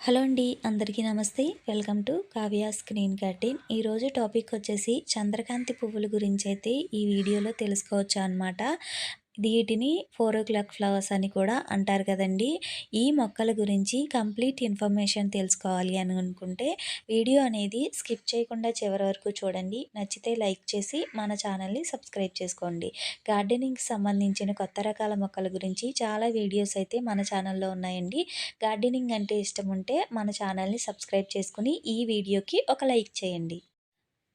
Hello అండి అందరికీ namaste. Welcome to Kavya screen curtain. ఈరోజు టాపిక్ వచ్చేసి చంద్రకాంతి పువ్వుల గురించి అయితే ఈ వీడియోలో తెలుసుకోవచ్చు అనమాట వీటిని ఫోర్ ఓ క్లాక్ ఫ్లవర్స్ అని కూడా అంటారు కదండి. ఈ మొక్కల గురించి కంప్లీట్ ఇన్ఫర్మేషన్ తెలుసుకోవాలి అని అనుకుంటే వీడియో అనేది స్కిప్ చేయకుండా చివరి వరకు చూడండి. నచ్చితే లైక్ చేసి మన ఛానల్ని సబ్స్క్రైబ్ చేసుకోండి. గార్డెనింగ్కి సంబంధించిన కొత్త రకాల మొక్కల గురించి చాలా వీడియోస్ అయితే మన ఛానల్లో ఉన్నాయండి. గార్డెనింగ్ అంటే ఇష్టం ఉంటే మన ఛానల్ని సబ్స్క్రైబ్ చేసుకుని ఈ వీడియోకి ఒక లైక్ చేయండి.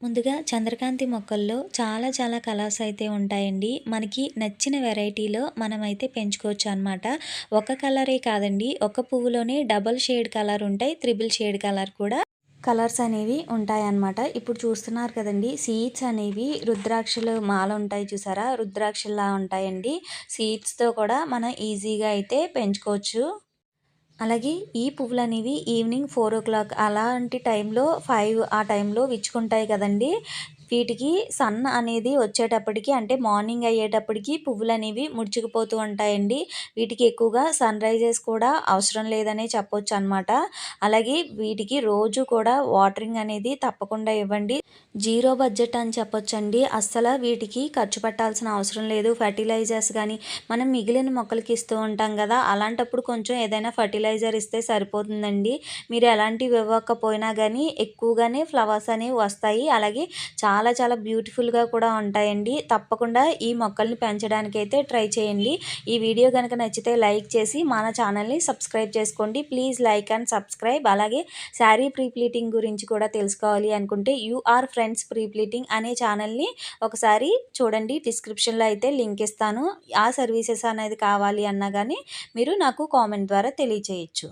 ముందుగా చంద్రకాంతి మొక్కల్లో చాలా చాలా కలర్స్ అయితే ఉంటాయండి. మనకి నచ్చిన వెరైటీలో మనమైతే పెంచుకోవచ్చు అనమాట ఒక కలరే కాదండి. ఒక పువ్వులోనే డబల్ షేడ్ కలర్ ఉంటాయి. త్రిబుల్ షేడ్ కలర్ కూడా కలర్స్ అనేవి ఉంటాయన్నమాట ఇప్పుడు చూస్తున్నారు కదండి. సీడ్స్ అనేవి రుద్రాక్షలు మాల ఉంటాయి చూసారా? రుద్రాక్షల్లా ఉంటాయండి. సీడ్స్తో కూడా మనం ఈజీగా అయితే పెంచుకోవచ్చు. అలాగే ఈ పువ్వులు అనేవి ఈవినింగ్ ఫోర్ ఓ క్లాక్ అలాంటి టైంలో ఫైవ్ ఆ టైంలో విచ్చుకుంటాయి కదండి. వీటికి సన్ అనేది వచ్చేటప్పటికి అంటే మార్నింగ్ అయ్యేటప్పటికి పువ్వులు అనేవి ముడుచుకుపోతూ ఉంటాయండి. వీటికి ఎక్కువగా సన్ రైజెస్ కూడా అవసరం లేదనే చెప్పొచ్చు అనమాట అలాగే వీటికి రోజు కూడా వాటరింగ్ అనేది తప్పకుండా ఇవ్వండి. జీరో బడ్జెట్ అని చెప్పొచ్చండి. అస్సలు వీటికి ఖర్చు పెట్టాల్సిన అవసరం లేదు. ఫర్టిలైజర్స్ కానీ మనం మిగిలిన మొక్కలకి ఇస్తూ ఉంటాం కదా అలాంటప్పుడు కొంచెం ఏదైనా ఫర్టిలైజర్ ఇస్తే సరిపోతుందండి. మీరు ఎలాంటివి ఇవ్వకపోయినా కానీ ఎక్కువగానే ఫ్లవర్స్ అనేవి వస్తాయి. అలాగే చాలా చాలా చాలా బ్యూటిఫుల్గా కూడా ఉంటాయండి. తప్పకుండా ఈ మొక్కల్ని పెంచడానికి అయితే ట్రై చేయండి. ఈ వీడియో కనుక నచ్చితే లైక్ చేసి మన ఛానల్ని సబ్స్క్రైబ్ చేసుకోండి. Please like and subscribe. అలాగే శారీ ప్రీప్లీటింగ్ గురించి కూడా తెలుసుకోవాలి అనుకుంటే యూఆర్ ఫ్రెండ్స్ ప్రీప్లీటింగ్ అనే ఛానల్ని ఒకసారి చూడండి. డిస్క్రిప్షన్లో అయితే లింక్ ఇస్తాను. ఆ సర్వీసెస్ అనేది కావాలి అన్నా కానీ మీరు నాకు కామెంట్ ద్వారా తెలియచేయచ్చు.